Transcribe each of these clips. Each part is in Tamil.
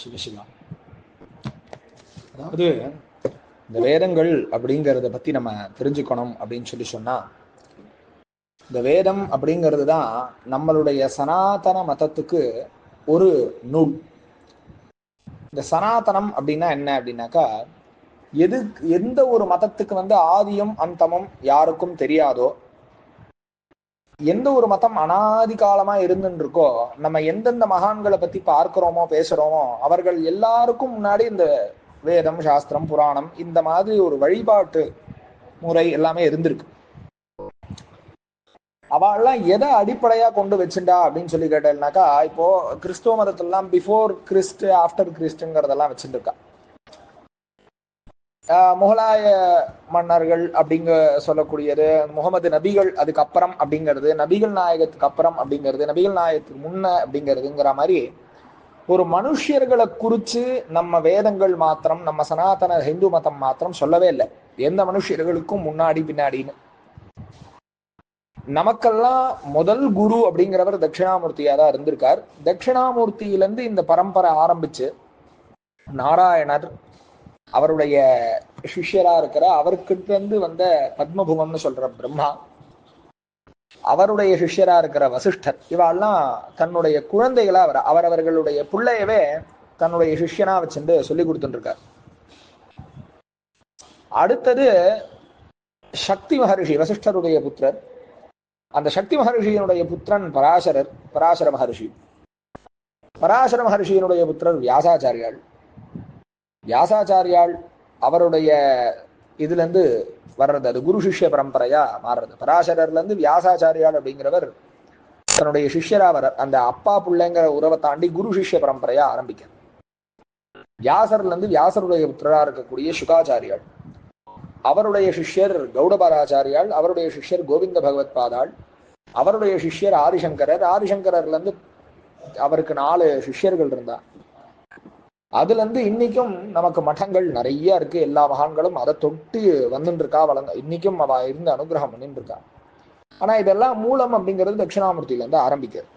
சிவசிவா. அதாவது இந்த வேதங்கள் அப்படிங்கிறத பத்தி நம்ம தெரிஞ்சுக்கணும் அப்படின்னு சொல்லி சொன்னா இந்த வேதம் அப்படிங்கிறது தான் நம்மளுடைய சனாதன மதத்துக்கு ஒரு நூல். இந்த சனாதனம் அப்படின்னா என்ன அப்படின்னாக்கா எது எந்த ஒரு மதத்துக்கு வந்து ஆதியும் அந்தமும் யாருக்கும் தெரியாதோ எந்த ஒரு மதம் அனாதி காலமா இருந்துருக்கோ இருக்கோ நம்ம எந்தெந்த மகான்களை பத்தி பார்க்கிறோமோ பேசுறோமோ அவர்கள் எல்லாருக்கும் முன்னாடி இந்த வேதம் சாஸ்திரம் புராணம் இந்த மாதிரி ஒரு வழிபாட்டு முறை எல்லாமே இருந்திருக்கு. அவெல்லாம் எதை அடிப்படையா கொண்டு வச்சுண்டா அப்படின்னு சொல்லி கேட்டேன்னாக்கா இப்போ கிறிஸ்துவ மதத்திலாம் பிஃபோர் கிறிஸ்ட் ஆஃப்டர் கிறிஸ்டுங்கிறதெல்லாம் வச்சுருக்கா முகலாய மன்னர்கள் அப்படிங்க சொல்லக்கூடியது முகமது நபிகள் அதுக்கப்புறம் அப்படிங்கிறது நபிகள் நாயகத்துக்கு அப்புறம் அப்படிங்கிறது நபிகள் நாயகத்துக்கு முன்ன அப்படிங்கிறதுங்கிற மாதிரி ஒரு மனுஷர்களை குறிச்சு நம்ம வேதங்கள் மாத்திரம் நம்ம சனாதன ஹிந்து மதம் மாத்திரம் சொல்லவே இல்லை. எந்த மனுஷர்களுக்கும் முன்னாடி பின்னாடின்னு. நமக்கெல்லாம் முதல் குரு அப்படிங்கிறவர் தட்சிணாமூர்த்தியாக தான் இருந்திருக்கார். தட்சிணாமூர்த்தியிலேருந்து இந்த பரம்பரை ஆரம்பிச்சு நாராயணர் அவருடைய சிஷ்யரா இருக்கிற அவருக்கிட்ட இருந்து வந்த பத்மபுவம்னு சொல்ற பிரம்மா அவருடைய சிஷ்யரா இருக்கிற வசிஷ்டர் இவாள்லாம் தன்னுடைய குழந்தைகளா அவர் அவரவர்களுடைய பிள்ளையவே தன்னுடைய சிஷ்யனா வச்சுட்டு சொல்லி கொடுத்துருக்கார் அடுத்தது சக்தி மகரிஷி வசிஷ்டருடைய புத்திரர். அந்த சக்தி மகரிஷியினுடைய புத்திரன் பராசரர் பராசர மகரிஷி. பராசர மகரிஷியினுடைய புத்திரர் வியாசாச்சாரியாள் வியாசாச்சாரியாள் அவருடைய இதுல இருந்து வர்றது அது குரு சிஷ்ய பரம்பரையா மாறுறது. பராசரர்ல இருந்து வியாசாச்சாரியாள் அப்படிங்கிறவர் தன்னுடைய சிஷ்யரா வர அந்த அப்பா பிள்ளைங்கிற உறவை தாண்டி குரு சிஷ்ய பரம்பரையா ஆரம்பிக்கிறது வியாசர்லேருந்து வியாசருடைய புத்திரராக இருக்கக்கூடிய சுகாச்சாரியாள் அவருடைய சிஷ்யர் கௌடபராச்சாரியாள் அவருடைய சிஷ்யர் கோவிந்த பகவத் பாதாள் அவருடைய சிஷ்யர் ஆதிசங்கரர். ஆதிசங்கரர்லேருந்து அவருக்கு நாலு சிஷ்யர்கள் இருந்தா அதுல இருந்து இன்னைக்கும் நமக்கு மட்டங்கள் நிறைய இருக்கு. எல்லா மகான்களும் அதை தொட்டு வந்துட்டு இருக்கா வளர்ந்த இன்னைக்கும் அவ இருந்து அனுகிரகம் பண்ணிட்டு இருக்கா ஆனா இதெல்லாம் மூலம் அப்படிங்கிறது தட்சிணாமூர்த்தியில இருந்து ஆரம்பிக்கிறது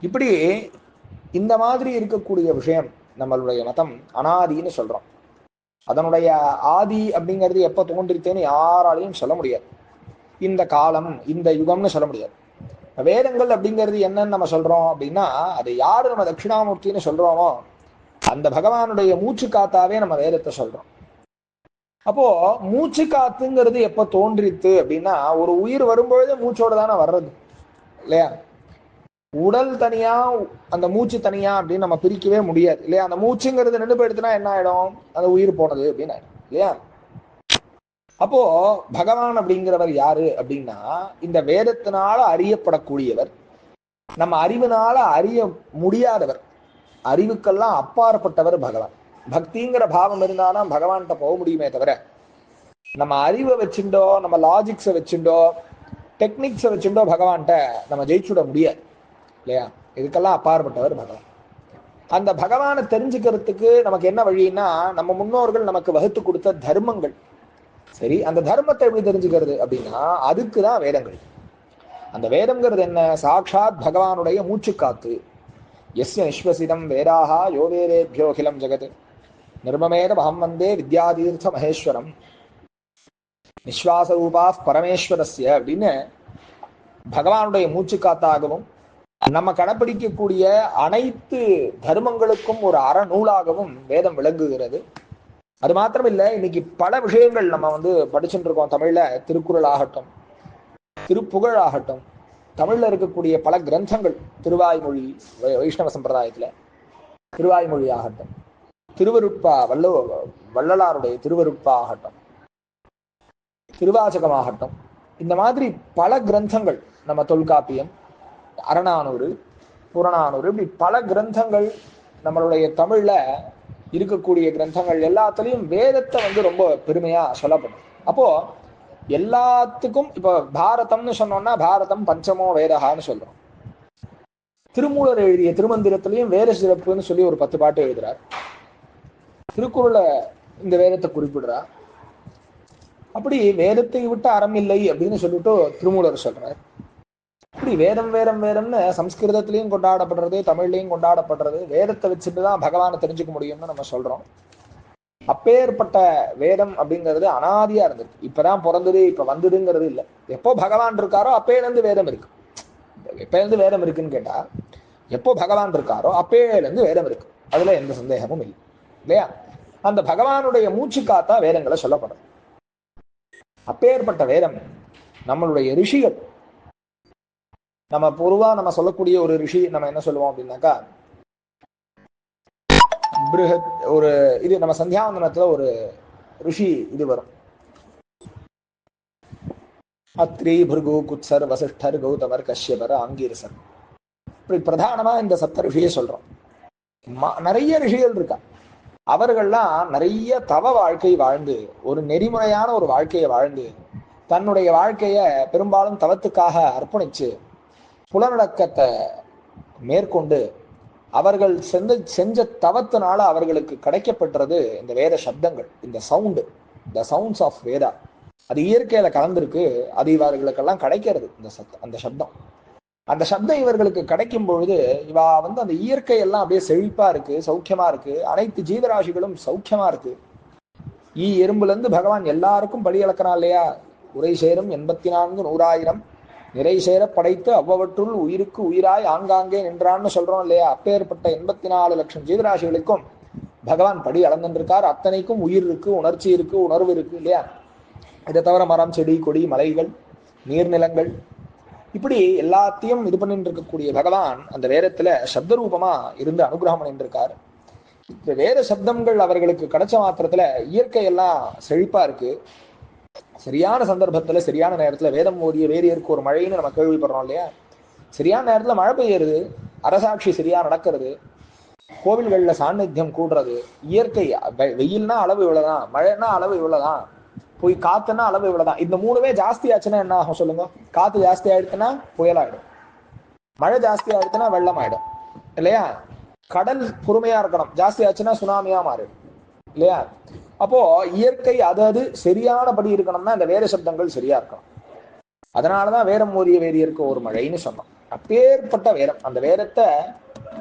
இப்படி இந்த மாதிரி இருக்கக்கூடிய விஷயம் நம்மளுடைய மதம் அனாதின்னு சொல்றோம். அதனுடைய ஆதி அப்படிங்கிறது எப்ப தோன்றித்தேன்னு யாராலையும் சொல்ல முடியாது. இந்த காலம் இந்த யுகம்னு சொல்ல முடியாது. வேதங்கள் அப்படிங்கிறது என்னன்னு நம்ம சொல்றோம் அப்படின்னா அது யாரு நம்ம தட்சிணாமூர்த்தின்னு சொல்றோமோ அந்த பகவானுடைய மூச்சு காத்தாவே நம்ம வேதத்தை சொல்றோம். அப்போ மூச்சு காத்துங்கிறது எப்ப தோன்றித்து அப்படின்னா ஒரு உயிர் வரும்பொழுதே மூச்சோட தானே வர்றது இல்லையா? உடல் தனியா அந்த மூச்சு தனியா அப்படின்னு நம்ம பிரிக்கவே முடியாது இல்லையா? அந்த மூச்சுங்கிறது நின்று போயிடுச்சுன்னா என்ன ஆயிடும்? அந்த உயிர் போனது அப்படின்னு ஆயிடும் இல்லையா? அப்போ பகவான் அப்படிங்கிறவர் யாரு அப்படின்னா இந்த வேதத்தினால அறியப்படக்கூடியவர் நம்ம அறிவினால அறிய முடியாதவர் அறிவுக்கெல்லாம் அப்பாற்பட்டவர் பகவான். பக்திங்கிற பாவம் இருந்தாலும் பகவான்கிட்ட போக முடியுமே தவிர நம்ம அறிவை வச்சுட்டோ நம்ம லாஜிக்ஸை வச்சுட்டோ டெக்னிக்ஸை வச்சுட்டோ பகவான்கிட்ட நம்ம ஜெயிச்சுட முடியாது. இல்லையா? இதுக்கெல்லாம் அப்பாற்பட்டவர் பகவான். அந்த பகவானை தெரிஞ்சுக்கிறதுக்கு நமக்கு என்ன வழின்னா நம்ம முன்னோர்கள் நமக்கு வகுத்து கொடுத்த தர்மங்கள். சரி அந்த தர்மத்தை எப்படி தெரிஞ்சுக்கிறது அப்படின்னா அதுக்கு தான் வேதங்கள். அந்த வேதம்ங்கிறது என்ன? சாட்சாத் பகவானுடைய மூச்சுக்காத்து. எஸ்ய நிஸ்வசிதம் வேதாகா யோவேரேபியோகிலம் ஜெகத். நிர்மமேத மகம் வந்தே வித்யாதீர்த்த மகேஸ்வரம். நிஸ்வாசரூபா பரமேஸ்வரஸ்ய அப்படின்னு பகவானுடைய மூச்சுக்காத்தாகவும் நம்ம கடைப்பிடிக்கக்கூடிய அனைத்து தர்மங்களுக்கும் ஒரு அறநூலாகவும் வேதம் விளங்குகிறது. அது மாத்திரம் இல்ல இன்னைக்கு பல விஷயங்கள் நம்ம வந்து படிச்சுட்டு இருக்கோம். தமிழ்ல திருக்குறள் ஆகட்டும் திருப்புகழ் ஆகட்டும் தமிழ்ல இருக்கக்கூடிய பல கிரந்தங்கள் திருவாய்மொழி வை- வைஷ்ணவ சம்பிரதாயத்துல திருவாய்மொழி ஆகட்டும் திருவருட்பா வல்ல வள்ளலாருடைய திருவருட்பா ஆகட்டும் திருவாசகமாகட்டும் இந்த மாதிரி பல கிரந்தங்கள் நம்ம தொல்காப்பியம் அரணானூறு புறநானூறு இப்படி பல கிரந்தங்கள் நம்மளுடைய தமிழ்ல இருக்கக்கூடிய கிரந்தங்கள் எல்லாத்துலயும் வேதத்தை வந்து ரொம்ப பெருமையா சொல்லப்படும். அப்போ எல்லாத்துக்கும் இப்போ பாரதம்னு சொன்னோம்னா பாரதம் பஞ்சமோ வேதகான்னு சொல்றோம். திருமூலர் எழுதிய திருமந்திரத்திலையும் வேத சிறப்புன்னு சொல்லி ஒரு பத்து பாட்டு எழுதுறார். திருக்குறளை இந்த வேதத்தை குறிப்பிடுறார். அப்படி வேதத்தை விட்டு அறம் இல்லை அப்படின்னு சொல்லிட்டு திருமூலர் சொல்றார். இப்படி வேதம் வேதம் வேதம்னு சம்ஸ்கிருதத்திலையும் கொண்டாடப்படுறது தமிழ்லையும் கொண்டாடப்படுறது வேதத்தை வச்சுட்டு தான் பகவானை தெரிஞ்சுக்க முடியும்னு நம்ம சொல்றோம். அப்பேற்பட்ட வேதம் அப்படிங்கிறது அனாதியா இருந்திருக்கு. இப்பதான் பிறந்தது இப்ப வந்ததுங்கிறது இல்லை. எப்போ பகவான் இருக்காரோ அப்பேலேருந்து வேதம் இருக்கு. எப்பேலேருந்து இருந்து வேதம் இருக்குன்னு கேட்டா எப்போ பகவான் இருக்காரோ அப்பேலேருந்து வேதம் இருக்கு. அதுல எந்த சந்தேகமும் இல்லை. இல்லையா? அந்த பகவானுடைய மூச்சு காத்தா வேதங்களை சொல்லப்படுறது அப்பேற்பட்ட வேதம் நம்மளுடைய ரிஷிகள் நம்ம பொதுவா நம்ம சொல்லக்கூடிய ஒரு ரிஷி நம்ம என்ன சொல்லுவோம் அப்படின்னாக்கா பிருஹத் ஒரு இது நம்ம சந்தியாவந்தனத்துல ஒரு ரிஷி இது வரும். அத்ரி பிருகு குத்சர் வசிஷ்டர் கௌதமர் கஷ்யபர் ஆங்கீரசர். இப்படி பிரதானமா இந்த சப்த ரிஷியை சொல்றோம். நிறைய ரிஷிகள் இருக்கா. அவர்கள்லாம் நிறைய தவ வாழ்க்கை வாழ்ந்து ஒரு நெறிமுறையான ஒரு வாழ்க்கையை வாழ்ந்து தன்னுடைய வாழ்க்கைய பெரும்பாலும் தவத்துக்காக அர்ப்பணிச்சு புலனடக்கத்தை மேற்கொண்டு அவர்கள் செஞ்ச செஞ்ச தவத்தினால அவர்களுக்கு கிடைக்கப்பட்டது இந்த வேத சப்தங்கள் இந்த சவுண்டு இந்த சவுண்ட்ஸ் ஆஃப் வேதா அது இயற்கையில கலந்துருக்கு அது இவர்களுக்கெல்லாம் கிடைக்கிறது இந்த சத்தம் அந்த சப்தம். அந்த சப்தம் இவர்களுக்கு கிடைக்கும் பொழுது இவா வந்து அந்த இயற்கை எல்லாம் அப்படியே செழிப்பா இருக்கு சௌக்கியமா இருக்கு அனைத்து ஜீவராசிகளும் சௌக்கியமா இருக்கு. ஈ எறும்புல இருந்து பகவான் எல்லாருக்கும் பலி இழக்கிறான் இல்லையா? உரை சேரும் எண்பத்தி நான்கு நூறாயிரம். நிறை சேர படைத்து அவ்வவற்றுள் உயிருக்கு உயிராய் ஆங்காங்கே நின்றான்னு சொல்றோம் இல்லையா? அப்பேற்பட்ட எண்பத்தி நாலு லட்சம் ஜீவராசிகளுக்கும் பகவான் படி அளந்துருக்கார். அத்தனைக்கும் உயிர் இருக்கு உணர்ச்சி இருக்கு உணர்வு இருக்கு இல்லையா? இதை தவிர மரம் செடி கொடி மலைகள் நீர்நிலங்கள் இப்படி எல்லாத்தையும் இது பண்ணிட்டு இருக்கக்கூடிய பகவான் அந்த வேதத்துல சப்த ரூபமா இருந்து அனுகிரகம் பண்ணிருக்கார் இந்த வேத சப்தங்கள் அவர்களுக்கு கிடைச்ச மாத்திரத்துல இயற்கை எல்லாம் செழிப்பா இருக்கு. சரியான சந்தர்ப்பத்துல சரியான நேரத்துல வேதம் ஓடிய வேரியருக்கு ஒரு மழைன்னு நம்ம கேள்விப்படுறோம் இல்லையா? சரியான நேரத்துல மழை பெய்யறது அரசாட்சி சரியா நடக்கிறது கோவில்கள்ல சாநித்தியம் கூடுறது இயற்கை வெயில்னா அளவு இவ்வளவுதான் மழைன்னா அளவு இவ்வளவுதான் போய் காத்துனா அளவு இவ்வளவுதான் இந்த மூணுமே ஜாஸ்தி ஆச்சுன்னா என்ன ஆகும் சொல்லுங்க? காத்து ஜாஸ்தி ஆயிடுச்சுன்னா புயலாயிடும். மழை ஜாஸ்தி ஆயிடுச்சுன்னா வெள்ளம் ஆயிடும் இல்லையா? கடல் பொறுமையா இருக்கணும் ஜாஸ்தி ஆச்சுன்னா சுனாமியா மாறிடும் இல்லையா? அப்போ இயற்கை அது அது சரியானபடி இருக்கணும்னா இந்த வேத சப்தங்கள் சரியா இருக்கணும். அதனாலதான் வேரம் ஓதிய வேதியருக்கு ஒரு மழைன்னு சொன்னோம். அப்பேற்பட்ட வேரம் அந்த வேரத்தை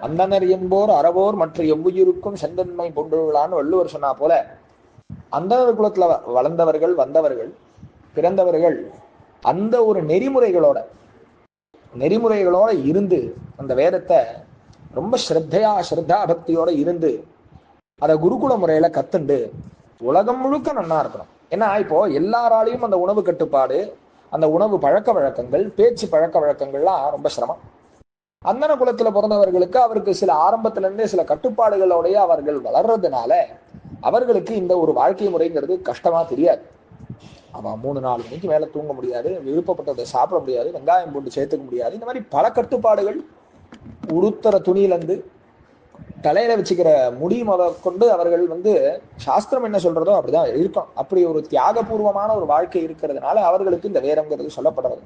அந்தனர் என்போர் அறவோர் மற்ற எவ்வுயிருக்கும் செந்தன்மை பொண்டுள்ளான்னு வள்ளுவர் சொன்னா போல அந்தனர் குலத்துல வ- வளர்ந்தவர்கள் வந்தவர்கள் பிறந்தவர்கள் அந்த ஒரு நெறிமுறைகளோட நெறிமுறைகளோட இருந்து அந்த வேதத்தை ரொம்ப ஸ்ரத்தையா ஸ்ரத்தா பக்தியோட இருந்து அதை குருகுல முறையில கத்துண்டு உலகம் முழுக்க நன்னா இருக்கணும். ஏன்னா இப்போ எல்லாராலையும் அந்த உணவு கட்டுப்பாடு அந்த உணவு பழக்க வழக்கங்கள் பேச்சு பழக்க வழக்கங்கள்லாம் ரொம்ப சிரமம். அந்தன குலத்துல பிறந்தவர்களுக்கு அவருக்கு சில ஆரம்பத்துல இருந்தே சில கட்டுப்பாடுகளோடைய அவர்கள் வளர்றதுனால அவர்களுக்கு இந்த ஒரு வாழ்க்கை முறைங்கிறது கஷ்டமா தெரியாது. அவன் மூணு நாலு மணிக்கு மேல தூங்க முடியாது விருப்பப்பட்டதை சாப்பிட முடியாது வெங்காயம் போட்டு சேர்த்துக்க முடியாது. இந்த மாதிரி பல கட்டுப்பாடுகள் உடுத்துற துணியிலேருந்து தலையில வச்சுக்கிற முடி முத கொண்டு அவர்கள் வந்து சாஸ்திரம் என்ன சொல்றதோ அப்படிதான் இருக்கும். அப்படி ஒரு தியாகபூர்வமான ஒரு வாழ்க்கை இருக்கிறதுனால அவர்களுக்கு இந்த வேரம்ங்கிறது சொல்லப்படுறது.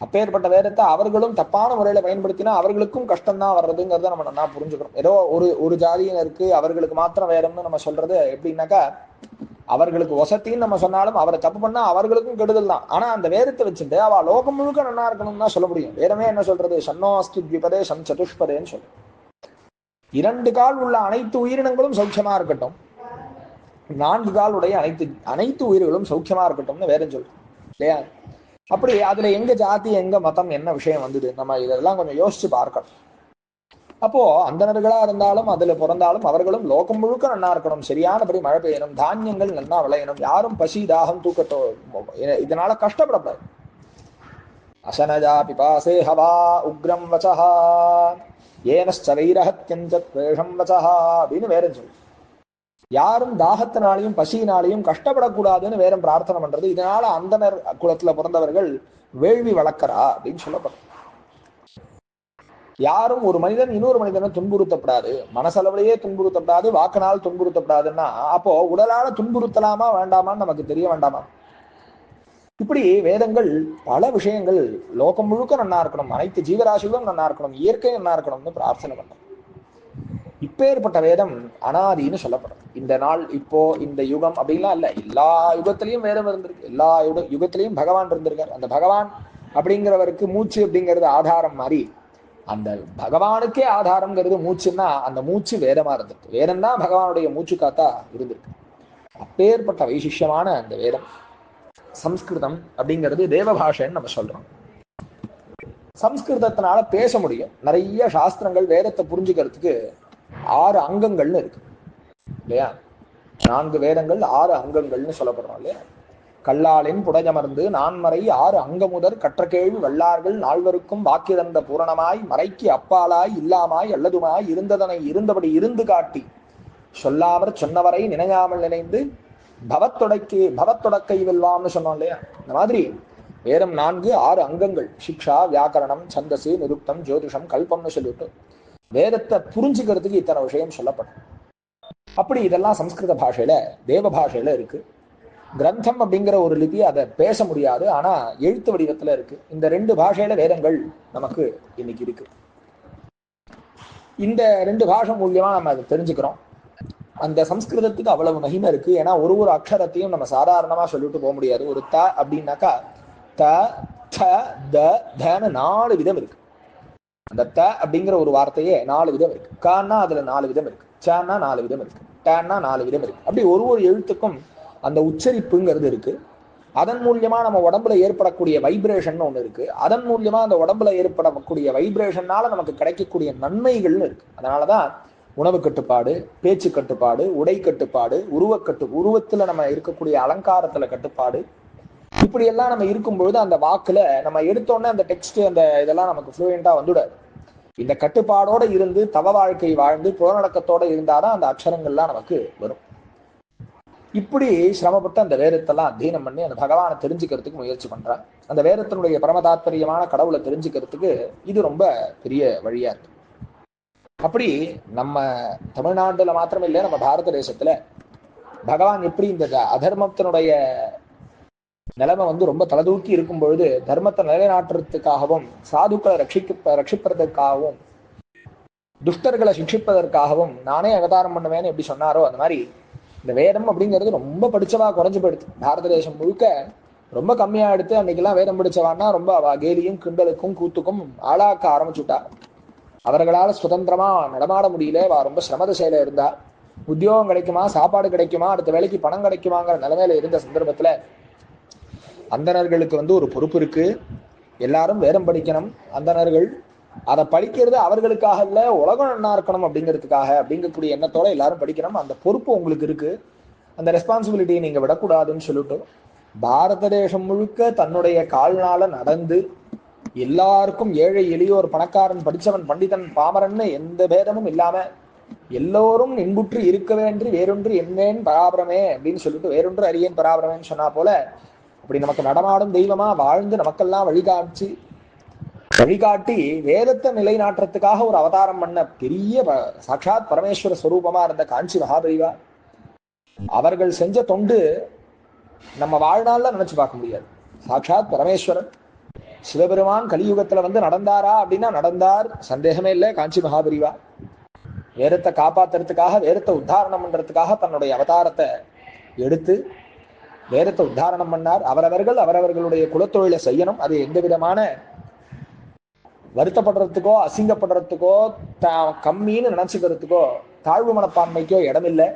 அப்பேற்பட்ட வேதத்தை அவர்களும் தப்பான முறையில பயன்படுத்தினா அவர்களுக்கும் கஷ்டம்தான் வர்றதுங்கிறத நம்ம நல்லா புரிஞ்சுக்கிறோம் ஏதோ ஒரு ஒரு ஜாதியினருக்கு அவர்களுக்கு மாத்திரம் வேறம்னு நம்ம சொல்றது எப்படின்னாக்கா அவர்களுக்கு வசத்தின்னு நம்ம சொன்னாலும் அவரை தப்பு பண்ணா அவர்களுக்கும் கெடுதல் தான். ஆனா அந்த வேதத்தை வச்சுட்டு அவ லோகம் முழுக்க நல்லா இருக்கணும்னு தான் சொல்ல முடியும். வேறமே என்ன சொல்றது? சன்னோஸ்து த்விபதே சம் சதுஷ்பதேன்னு சொல்லு இரண்டு கால் உள்ள அனைத்து உயிரினங்களும் சௌக்கியமா இருக்கட்டும். நான்கு கால் உடைய அனைத்து அனைத்து உயிர்களும் சௌக்கியமா இருக்கட்டும்னு வேற சொல்லும் இல்லையா? அப்படி அதுல எங்க ஜாதி எங்க மதம் என்ன விஷயம் வந்தது? நம்ம இதெல்லாம் கொஞ்சம் யோசிச்சு பார்க்கணும். அப்போ அந்தனர்களா இருந்தாலும் அதுல பிறந்தாலும் அவர்களும் லோகம் முழுக்க நன்னா இருக்கணும். சரியானபடி மழை பெய்யணும். தானியங்கள் நன்னா விளையணும். யாரும் பசி தாகம் தூக்கத்தோ இதனால கஷ்டப்படக்கூடாது. அசனஜா பிபாசே ஹவா உக்ரம் வசஹா. ஏனச்ச வைரஹத்யஞ்ச அப்படின்னு வேதம் சொல்லு. யாரும் தாகத்தினாலையும் பசியினாலையும் கஷ்டப்படக்கூடாதுன்னு வேதம் பிரார்த்தனை பண்றது. இதனால அந்தனர் குலத்துல பிறந்தவர்கள் வேள்வி வளர்க்கறா அப்படின்னு சொல்லப்படுறது யாரும் ஒரு மனிதன் இன்னொரு மனிதனை துன்புறுத்தப்படாது. மனசளவிலேயே துன்புறுத்தப்படாது. வாக்கினால் துன்புறுத்தப்படாதுன்னா அப்போ உடலால துன்புறுத்தலாமா வேண்டாமான்னு நமக்கு தெரிய வேண்டாமா? இப்படி வேதங்கள் பல விஷயங்கள் லோகம் முழுக்க நன்னா இருக்கணும் அனைத்து ஜீவராசிகளும் நன்னா இருக்கணும் இயற்கை நல்லா இருக்கணும்னு பிரார்த்தனை பண்ணோம் இப்பேற்பட்ட வேதம் அனாதின்னு சொல்லப்படுறது இந்த நாள் இப்போ இந்த யுகம் அப்படின்லாம் இல்ல. எல்லா யுகத்திலையும் வேதம் இருந்திருக்கு. எல்லா யுக யுகத்திலையும் பகவான் இருந்திருக்கார். அந்த பகவான் அப்படிங்கிறவருக்கு மூச்சு அப்படிங்கிறது ஆதாரம் மாதிரி. அந்த பகவானுக்கே ஆதாரம்ங்கிறது மூச்சுன்னா அந்த மூச்சு வேதமா இருந்திருக்கு. வேதம் தான் பகவானுடைய மூச்சு காத்தா இருந்திருக்கு. அப்பேற்பட்ட வைசிஷ்யமான அந்த வேதம். சம்ஸ்கிருதம் அப்படிங்கிறது தேவ பாஷைன்னு நம்ம சொல்றோம். சம்ஸ்கிருதத்தினால பேச முடியும். நிறைய சாஸ்திரங்கள் வேதத்தை புரிஞ்சுக்கிறதுக்கு ஆறு அங்கங்கள்னு இருக்கு. இல்லையா? நான்கு வேதங்கள் ஆறு அங்கங்கள்னு சொல்லப்படுறோம் இல்லையா? கல்லாலின் புடஜமர்ந்து நான்மறை ஆறு அங்கமுதற் கற்ற கேள்வி வல்லார்கள் நால்வருக்கும் வாக்கிழந்த பூரணமாய் மறைக்கு அப்பாலாய் இல்லாமாய் அல்லதுமாய் இருந்ததனை இருந்தபடி இருந்து காட்டி சொல்லாமற் சொன்னவரை நினையாமல் நினைந்து பவத்தொடக்கி பவத்தொடக்கை வெல்வாம்னு சொன்னோம் இல்லையா? இந்த மாதிரி வேதம் நான்கு ஆறு அங்கங்கள். சிக்ஷா வியாக்கரணம் சந்தசு நிருப்தம் ஜோதிஷம் கல்பம்னு சொல்லிட்டு வேதத்தை புரிஞ்சுக்கிறதுக்கு இத்தனை விஷயம் சொல்லப்படும். அப்படி இதெல்லாம் சம்ஸ்கிருத பாஷையில தேவ பாஷையில இருக்கு. கிரந்தம் அப்படிங்கிற ஒரு லிபி அதை பேச முடியாது ஆனா எழுத்து வடிவத்துல இருக்கு. இந்த ரெண்டு பாஷையில வேதங்கள் நமக்கு இன்னைக்கு இருக்கு. இந்த ரெண்டு பாஷை மூலியமா நம்ம அதை தெரிஞ்சுக்கிறோம். அந்த சம்ஸ்கிருதத்துக்கு அவ்வளவு மகிமை இருக்கு. ஏன்னா ஒரு ஒரு அக்ஷரத்தையும் நம்ம சாதாரணமா சொல்லிட்டு போக முடியாது. ஒரு த அப்படின்னாக்கா த த த நாலு விதம் இருக்கு. அந்த த அப்படிங்கிற ஒரு வார்த்தையே நாலு விதம் இருக்கு. கான்னா அதுல நாலு விதம் இருக்கு. சேன்னா நாலு விதம் இருக்கு. டேன்னா நாலு விதம் இருக்கு. அப்படி ஒரு ஒரு எழுத்துக்கும் அந்த உச்சரிப்புங்கிறது இருக்கு. அதன் மூலியமா நம்ம உடம்புல ஏற்படக்கூடிய வைப்ரேஷன் ஒன்று இருக்கு. அதன் மூலியமா அந்த உடம்புல ஏற்படக்கூடிய வைப்ரேஷன்னால நமக்கு கிடைக்கக்கூடிய நன்மைகள்னு இருக்கு. அதனாலதான் உணவு கட்டுப்பாடு பேச்சு கட்டுப்பாடு உடை கட்டுப்பாடு உருவக்கட்டு உருவத்துல நம்ம இருக்கக்கூடிய அலங்காரத்துல கட்டுப்பாடு. இப்படி எல்லாம் நம்ம இருக்கும்பொழுது அந்த வாக்குல நம்ம எடுத்தோடனே அந்த டெக்ஸ்ட் அந்த இதெல்லாம் நமக்கு ஃப்ளூயண்டா வந்துடாது இந்த கட்டுப்பாடோட இருந்து தவ வாழ்க்கை வாழ்ந்து புறநடக்கத்தோட இருந்தாதான் அந்த அக்ஷரங்கள்லாம் நமக்கு வரும். இப்படி சிரமப்பட்டு அந்த வேதத்தெல்லாம் அத்தியனம் பண்ணி அந்த பகவானை தெரிஞ்சுக்கிறதுக்கு முயற்சி பண்றான் அந்த வேதத்தினுடைய பரம தாத்பரியமான கடவுளை தெரிஞ்சுக்கிறதுக்கு இது ரொம்ப பெரிய வழியா இருக்கு. அப்படி நம்ம தமிழ்நாட்டுல மாத்திரம் இல்லை நம்ம பாரத தேசத்துல பகவான் எப்படி இந்த அதர்மத்தினுடைய நிலைமை வந்து ரொம்ப தலைதூக்கி இருக்கும் பொழுது தர்மத்தை நிலைநாட்டுறதுக்காகவும் சாதுக்களை ரட்சிக்க ரட்சிப்பதற்காகவும் துஷ்டர்களை சிக்ஷிப்பதற்காகவும் நானே அவதாரம் பண்ணுவேன்னு எப்படி சொன்னாரோ அந்த மாதிரி இந்த வேதம் அப்படிங்கிறது ரொம்ப படிச்சவா குறைஞ்சு போயிடுது. பாரத தேசம் முழுக்க ரொம்ப கம்மியா எடுத்து அன்னைக்கெல்லாம் வேதம் படிச்சவான்னா ரொம்ப கேலியும் கிண்டலுக்கும் கூத்துக்கும் ஆளாக்க ஆரம்பிச்சுட்டா. அவர்களால் சுதந்திரமா நடமாட முடியல. வா ரொம்ப சிரமதசையில இருந்தா. உத்தியோகம் கிடைக்குமா? சாப்பாடு கிடைக்குமா? அடுத்த வேலைக்கு பணம் கிடைக்குமாங்கிற நிலைமையில இருந்த சந்தர்ப்பத்துல அந்தணர்களுக்கு வந்து ஒரு பொறுப்பு இருக்கு. எல்லாரும் வேதம் படிக்கணும். அந்தணர்கள் அதை படிக்கிறது அவர்களுக்காக இல்ல உலகம் நன்னா இருக்கணும் அப்படிங்கிறதுக்காக அப்படிங்கக்கூடிய எண்ணத்தோட எல்லாரும் படிக்கணும். அந்த பொறுப்பு உங்களுக்கு இருக்கு. அந்த ரெஸ்பான்சிபிலிட்டியை நீங்க விடக்கூடாதுன்னு சொல்லிட்டு பாரத தேசம் முழுக்க தன்னுடைய கால்னால நடந்து எல்லாருக்கும் ஏழை எளியோர் பணக்காரன் படித்தவன் பண்டிதன் பாமரன்னு எந்த பேதமும் இல்லாம எல்லோரும் இன்புற்று இருக்க வேண்டி வேறொன்று என்னேன் பராபரமே அப்படின்னு சொல்லிட்டு வேறொன்று அறியேன் பராபரமேன்னு சொன்னா போல அப்படி நமக்கு நடமாடும் தெய்வமா வாழ்ந்து நமக்கெல்லாம் வழிகாட்சி வழிகாட்டி வேதத்தை நிலைநாட்டுறதுக்காக ஒரு அவதாரம் பண்ண பெரிய ப- சாட்சாத் பரமேஸ்வர ஸ்வரூபமா இருந்த காஞ்சி மகாபரிவா அவர்கள் செஞ்ச தொண்டு நம்ம வாழ்நாள்ல நினைச்சு பார்க்க முடியாது. சாட்சாத் பரமேஸ்வரன். சிவபெருமான் கலியுகத்துல வந்து நடந்தாரா அப்படின்னா நடந்தார். சந்தேகமே இல்லை. காஞ்சி மகாபிரிவா. வேதத்தை காப்பாத்துறதுக்காக வேதத்தை உத்தாரணம் பண்றதுக்காக தன்னுடைய அவதாரத்தை எடுத்து வேதத்தை உத்தாரணம் பண்ணார். அவரவர்கள் அவரவர்களுடைய குலத்தொழிலை செய்யணும். அது எந்த விதமான வருத்தப்படுறதுக்கோ அசிங்கப்படுறதுக்கோ தான் கம்மின்னு நினைச்சுக்கிறதுக்கோ தாழ்வு மனப்பான்மைக்கோ இடமில்லை.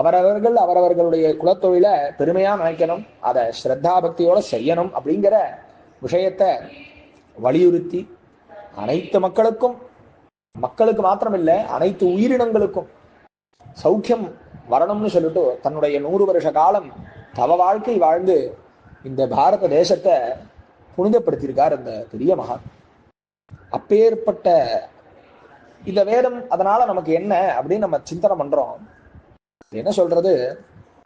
அவரவர்கள் அவரவர்களுடைய குலத்தொழிலை பெருமையா நினைக்கணும். அதை ஸ்ரத்தா பக்தியோட செய்யணும் அப்படிங்கிற விஷயத்தை வலியுறுத்தி அனைத்து மக்களுக்கும் மக்களுக்கு மாத்திரமில்லை அனைத்து உயிரினங்களுக்கும் சௌக்கியம் வரணும்னு சொல்லிட்டு தன்னுடைய நூறு வருஷ காலம் தவ வாழ்க்கை வாழ்ந்து இந்த பாரத தேசத்தை புனிதப்படுத்தியிருக்கார் அந்த பெரிய மகான். அப்பேற்பட்ட இந்த வேதம் அதனால நமக்கு என்ன அப்படின்னு நம்ம சிந்தனை பண்றோம். என்ன சொல்றது?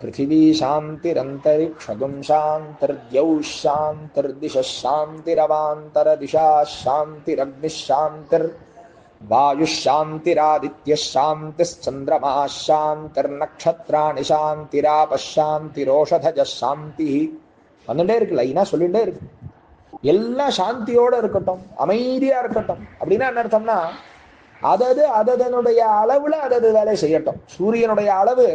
பிருத்திவி சாந்திரந்தரிக்ஷகும் சாந்திர்த்யௌ சாந்திர்திஷ சாந்திரவாந்தர திஷா சாந்திரக்னி சாந்திர் வாயு சாந்திராதித்ய வந்துட்டே இருக்கு லைனா சொல்லிட்டே இருக்கு எல்லாம் சாந்தியோட இருக்கட்டும் அமைதியா இருக்கட்டும் அப்படின்னா என்ன அர்த்தம்னா அதது அததனுடைய அளவுல அதது வேலை செய்யட்டும் சூரியனுடைய அளவு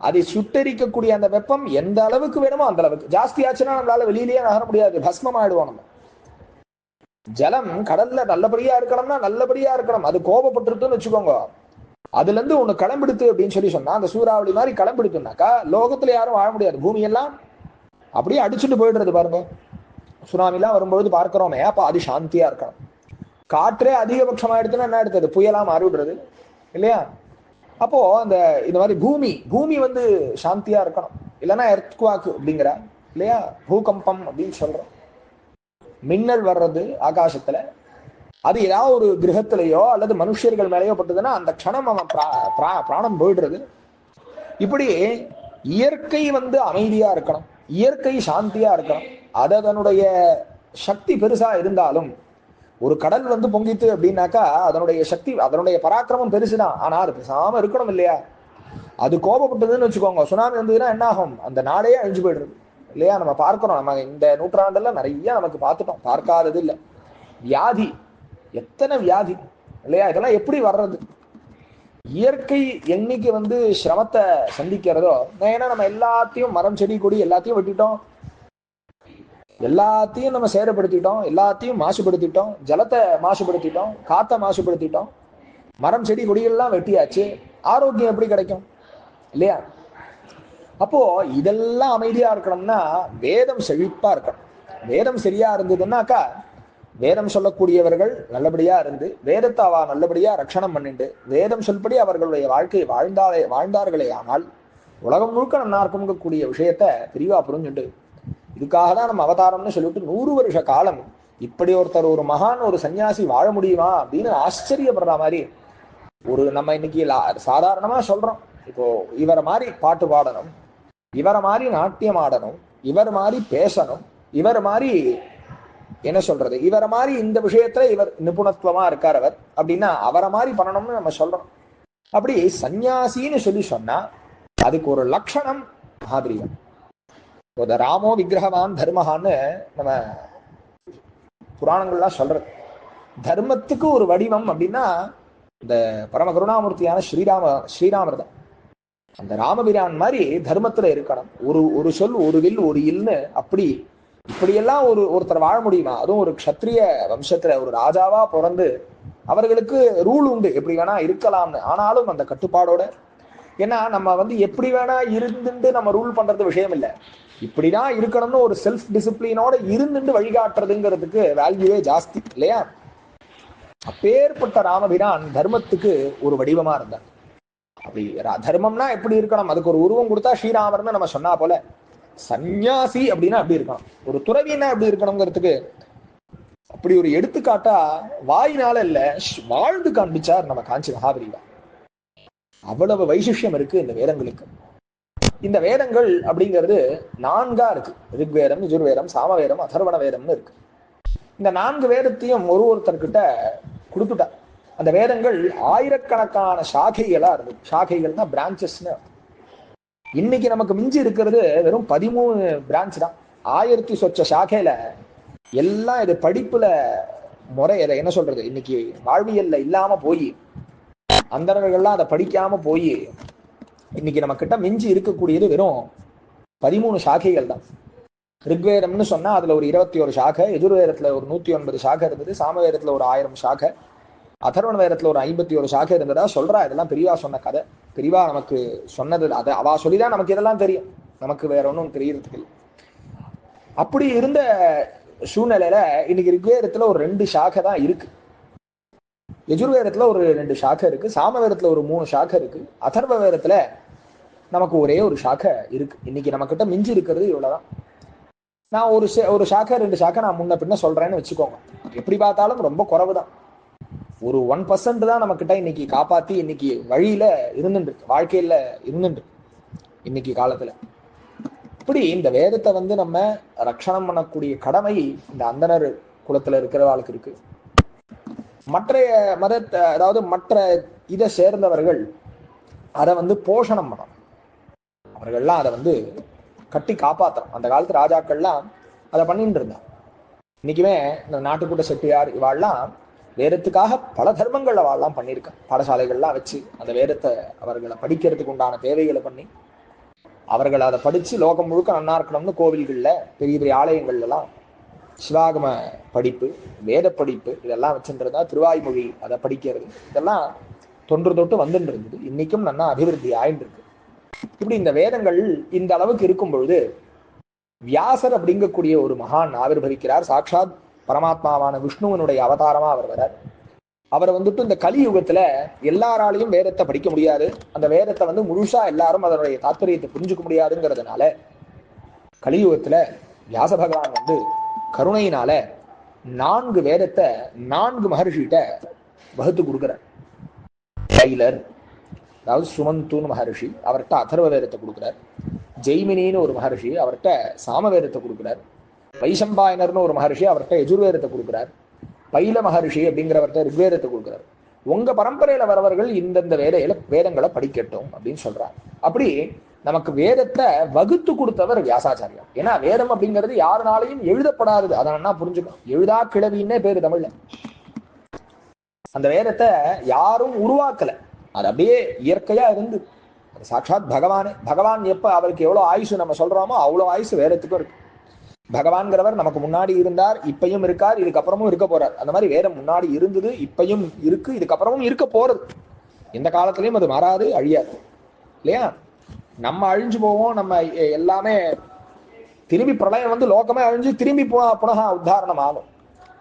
அதை சுட்டரிக்கக்கூடிய அந்த வெப்பம் எந்த அளவுக்கு வேணுமோ அந்த அளவுக்கு. ஜாஸ்தி ஆச்சுன்னா நம்மளால வெளியிலேயே நகர முடியாது. பஸ்மம் ஆயிடுவோம் நம்ம. ஜலம் கடல்ல நல்லபடியா இருக்கணும்னா நல்லபடியா இருக்கணும். அது கோபப்பட்டுருதுன்னு வச்சுக்கோங்க. அதுல இருந்து ஒண்ணு கிளம்பிடுத்து அப்படின்னு சொல்லி சொன்னா அந்த சூறாவளி மாதிரி கிளம்பிடுத்துனாக்கா லோகத்துல யாரும் வாழ முடியாது. பூமியெல்லாம் அப்படியே அடிச்சுட்டு போயிடுறது பாருங்க. சுனாமிலாம் வரும்பொழுது பார்க்கிறோமே அப்ப அது சாந்தியா இருக்கணும். காற்றே அதிகபட்சமா எடுத்துன்னா என்ன எடுத்தது? புயலா மாறி விடுறது இல்லையா? அப்போ அந்த இந்த மாதிரி பூமி பூமி வந்து சாந்தியா இருக்கணும். இல்லைன்னா எர்த்குவாக்கு அப்படிங்கிற இல்லையா? பூகம்பம் அப்படின்னு சொல்றோம். மின்னல் வர்றது ஆகாசத்துல. அது ஏதாவது ஒரு கிரகத்திலேயோ அல்லது மனுஷர்கள் மேலேயோ பட்டதுன்னா அந்த க்ஷணம் அவன் பிரா- பிரா- பிராணம் போயிடுறது. இப்படி இயற்கை வந்து அமைதியா இருக்கணும். இயற்கை சாந்தியா இருக்கணும். அது அதனுடைய சக்தி பெருசா இருந்தாலும் ஒரு கடல் வந்து பொங்கித்து அப்படின்னாக்கா அதனுடைய சக்தி அதனுடைய பராக்கிரமம் பெருசுதான். ஆனா அது பேசாம இருக்கணும் இல்லையா? அது கோபப்பட்டதுன்னு வச்சுக்கோங்க. சுனாமி வந்ததுன்னா என்ன ஆகும் அந்த நாடே அழிஞ்சு போயிடுறது. இல்லையா? நம்ம பார்க்கிறோம். நம்ம இந்த நூற்றாண்டுல நிறைய நமக்கு பார்த்துட்டோம். பார்க்காதது இல்லை. வியாதி. எத்தனை வியாதி? இல்லையா? இதெல்லாம் எப்படி வர்றது? இயற்கை என்னைக்கு வந்து சிரமத்தை சந்திக்கிறதோ ஏன்னா நம்ம எல்லாத்தையும் மரம் செடி கொடி எல்லாத்தையும் வெட்டிட்டோம். எல்லாத்தையும் நம்ம சேதப்படுத்திட்டோம் எல்லாத்தையும் மாசுபடுத்திட்டோம் ஜலத்தை மாசுபடுத்திட்டோம் காற்றை மாசுபடுத்திட்டோம். மரம் செடி கொடிகள்லாம் வெட்டியாச்சு. ஆரோக்கியம் எப்படி கிடைக்கும்? இல்லையா? அப்போ இதெல்லாம் அமைதியா இருக்கணும்னா வேதம் செழிப்பா இருக்கணும். வேதம் சரியா இருந்ததுன்னாக்கா வேதம் சொல்லக்கூடியவர்கள் நல்லபடியா இருந்து வேதத்தை அவ நல்லபடியா ரட்சணம் பண்ணிட்டு வேதம் சொல்படி அவர்களுடைய வாழ்க்கை வாழ்ந்தாலே வாழ்ந்தார்களே ஆனால் உலகம் முழுக்க நல்லா இருக்கும்ங்கக்கூடிய விஷயத்த தெளிவா புரிஞ்சுட்டு இதுக்காக தான் நம்ம அவதாரம்னு சொல்லிட்டு நூறு வருஷ காலம் இப்படி ஒருத்தர் ஒரு மகான் ஒரு சன்னியாசி வாழ முடியுமா அப்படின்னு ஆச்சரியப்படுற மாதிரி ஒரு நம்ம இன்னைக்கு சாதாரணமா சொல்றோம். இப்போ இவரை மாதிரி பாட்டு பாடணும் இவரை மாதிரி நாட்டியம் ஆடணும் இவர் மாதிரி பேசணும் இவர் மாதிரி என்ன சொல்றது இவரை மாதிரி இந்த விஷயத்துல இவர் நிபுணத்துவமா இருக்கார் அவர் அப்படின்னா அவரை மாதிரி பண்ணணும்னு நம்ம சொல்றோம். அப்படி சந்நியாசின்னு சொல்லி சொன்னா அதுக்கு ஒரு லட்சணம் மாதிரியம். இப்போ ராமோ விக்கிரகவான் தர்மஹான்னு நம்ம புராணங்கள்லாம் சொல்றது. தர்மத்துக்கு ஒரு வடிவம் அப்படின்னா இந்த பரம கருணாமூர்த்தியான ஸ்ரீராம ஸ்ரீராமர் தான் அந்த ராமபிரான் மாதிரி தர்மத்துல இருக்கணும். ஒரு ஒரு சொல் ஒரு வில் ஒரு இல்னு அப்படி இப்படியெல்லாம் ஒரு ஒருத்தர் வாழ முடியுமா? அதுவும் ஒரு க்ஷத்ரிய வம்சத்துல ஒரு ராஜாவா பிறந்து அவர்களுக்கு ரூல் உண்டு. எப்படி வேணா இருக்கலாம்னு. ஆனாலும் அந்த கட்டுப்பாடோட ஏன்னா நம்ம வந்து எப்படி வேணா இருந்துட்டு நம்ம ரூல் பண்றது விஷயம் இல்லை இப்படிதான் இருக்கணும்னு ஒரு செல்ஃப் டிசிப்ளினோட இருந்துட்டு வழிகாட்டுறதுங்கிறதுக்கு வேல்யூவே ஜாஸ்தி இல்லையா? அப்பேற்பட்ட ராமபிரான் தர்மத்துக்கு ஒரு வடிவமா இருந்தார் அப்படி தர்மம்னா எப்படி இருக்கணும்? அதுக்கு ஒரு உருவம் கொடுத்தா ஸ்ரீராமர்னு நம்ம சொன்னா போல. சந்நியாசி அப்படின்னா அப்படி இருக்கணும்? ஒரு துறவின்னா எப்படி இருக்கணுங்கிறதுக்கு அப்படி ஒரு எடுத்துக்காட்டா வாயினால இல்ல வாழ்ந்து காண்பிச்சார் நம்ம காஞ்சி மகாபிரிவா. அவ்வளவு வைசிஷ்யம் இருக்கு இந்த வேதங்களுக்கு. இந்த வேதங்கள் அப்படிங்கிறது நான்கா இருக்கு. ரிக்வேதம் யஜுர்வேதம் சாமவேதம் அதர்வண வேதம்னு இருக்கு. இந்த நான்கு வேதத்தையும் ஒரு ஒருத்தர்கிட்ட கொடுத்துட்டா. அந்த வேதங்கள் ஆயிரக்கணக்கான சாகைகளா இருந்தது சாகைகள்னா பிரான்ச்சஸ்னு இன்னைக்கு நமக்கு மிஞ்சி இருக்கிறது வெறும் பதிமூணு பிரான்ச் தான். ஆயிரத்தி சொச்ச சாகையில எல்லாம் இது படிப்புல முறை என்ன சொல்றது? இன்னைக்கு வாழ்வியல்ல இல்லாம போய் அந்தணர்கள்லாம் அதை படிக்காம போய் இன்னைக்கு நம்ம கிட்ட மிஞ்சி இருக்கக்கூடியது வெறும் பதிமூணு சாகைகள் தான். ரிக்வேதம்னு சொன்னா அதுல ஒரு இருபத்தி ஒரு சாகை எதிர்வேதத்துல ஒரு நூத்தி ஒன்பது சாகை இருந்தது சாமவேதத்துல ஒரு ஆயிரம் சாகை அதர்வண வேதத்துல ஒரு ஐம்பத்தி ஒரு சாகை இருந்ததா சொல்றா இதெல்லாம் பெரியவா சொன்ன கதை. பெரியவா நமக்கு சொன்னது அதை அவா சொல்லிதான் நமக்கு இதெல்லாம் தெரியும். நமக்கு வேற ஒன்றும் தெரியறதுக்கு இல்லை. அப்படி இருந்த சூழ்நிலையில இன்னைக்கு ரிக்வேதத்துல ஒரு ரெண்டு சாகை தான் இருக்கு. யஜுர்வேதத்துல ஒரு ரெண்டு சாக்கை இருக்கு சாமவேதத்துல ஒரு மூணு சாக்கை இருக்கு அதர்வ வேதத்துல நமக்கு ஒரே ஒரு சாக்கை இருக்கு. இன்னைக்கு நம்ம கிட்ட மிஞ்சி இருக்கிறது இவ்வளவுதான். நான் ஒரு ஒரு சாக்கை ரெண்டு சாக்கை நான் முன்ன பின்ன சொல்றேன்னு வச்சுக்கோங்க. எப்படி பார்த்தாலும் ரொம்ப குறவு தான் ஒரு ஒன் பர்சன்ட் தான் நம்ம கிட்ட இன்னைக்கு காப்பாத்தி இன்னைக்கு வழியில இருந்துட்டு இருக்கு. வாழ்க்கையில இருந்துட்டு இன்னைக்கு காலத்துல. இப்படி இந்த வேதத்தை வந்து நம்ம ரட்சணம் பண்ணக்கூடிய கடமை இந்த அந்தனர் குலத்துல இருக்கிறவாளுக்கு இருக்கு. மற்ற மதத்தை அதாவது மற்ற இதை சேர்ந்தவர்கள் அதை வந்து போஷணம் பண்ணணும். அவர்கள்லாம் அதை வந்து கட்டி காப்பாற்றணும் அந்த காலத்து ராஜாக்கள்லாம் அதை பண்ணிட்டு இருந்தான் இன்னைக்குமே இந்த நாட்டுக்கூட்ட செட்டியார் இவாள்லாம் வேதத்துக்காக பல தர்மங்கள் அவள்லாம் பண்ணியிருக்கான் பாடசாலைகள்லாம் வச்சு அந்த வேதத்தை அவர்களை படிக்கிறதுக்கு உண்டான தேவைகளை பண்ணி அவர்கள் அதை படித்து லோகம் முழுக்க நன்னா இருக்கணும்னு கோவில்களில் பெரிய பெரிய ஆலயங்கள்லாம் சிவாகம படிப்பு வேத படிப்பு இதெல்லாம் வச்சுருந்தா திருவாய்மொழி அதை படிக்கிறது. இதெல்லாம் தொன்று தொட்டு வந்துட்டு இருந்தது. இன்னைக்கும் நல்லா அபிவிருத்தி ஆயிட்டு இருக்கு இப்படி இந்த வேதங்கள் இந்த அளவுக்கு இருக்கும் பொழுது வியாசர் அப்படிங்கக்கூடிய ஒரு மகான் ஆவிர்வவிக்கிறார் சாட்சாத் பரமாத்மாவான விஷ்ணுவனுடைய அவதாரமா அவர் வரார் அவர் வந்துட்டு இந்த கலியுகத்துல எல்லாராலையும் வேதத்தை படிக்க முடியாது. அந்த வேதத்தை வந்து முழுசா எல்லாரும் அதனுடைய தாத்பரியத்தை புரிஞ்சுக்க முடியாதுங்கிறதுனால கலியுகத்துல வியாச பகவான் வந்து கருணையினால நான்கு வேதத்தை நான்கு மகர்ஷிகிட்ட வகுத்து கொடுக்குறார். டைலர் அதாவது சுமந்தூன் மகர்ஷி அவர்கிட்ட அதர்வ வேதத்தை கொடுக்குறார். ஜெய்மினின்னு ஒரு மகர்ஷி அவர்கிட்ட சாம வேதத்தை கொடுக்குறார். வைசம்பாயனர்னு ஒரு மகர்ஷி அவர்கிட்ட எஜுர்வேதத்தை கொடுக்குறார். பைல மகர்ஷி அப்படிங்கிறவர்கிட்ட ரிக்வேதத்தை கொடுக்குறார். உங்க பரம்பரையில வரவர்கள் இந்தந்த வேலையில வேதங்களை படிக்கட்டும் அப்படின்னு சொல்றார். அப்படி நமக்கு வேதத்தை வகுத்து கொடுத்தவர் வியாசாச்சாரியார். ஏன்னா வேதம் அப்படிங்கிறது யாருனாலையும் எழுதப்படாதது. அதை நான் புரிஞ்சுக்கணும் எழுதா கிழவின்னே பேரு தமிழ்ல. அந்த வேதத்தை யாரும் உருவாக்கல. அது அப்படியே இயற்கையா இருந்து. சாட்சாத் பகவானே. பகவான் எப்ப அவருக்கு எவ்வளவு ஆயுசு நம்ம சொல்றோமோ அவ்வளவு ஆயுசு வேதத்துக்கும் இருக்கு. பகவான்கிறவர் நமக்கு முன்னாடி இருந்தார் இப்பயும் இருக்கார் இதுக்கப்புறமும் இருக்க போறார். அந்த மாதிரி வேதம் முன்னாடி இருந்தது இப்பையும் இருக்கு இதுக்கப்புறமும் இருக்க போறது. எந்த காலத்திலையும் அது மாறாது அழியாது. இல்லையா? நம்ம அழிஞ்சு போவோம் நம்ம எல்லாமே திரும்பி பிரளயம் வந்து லோகமே அழிஞ்சு திரும்பி பு- புனகா உத்தாரணம் ஆகும்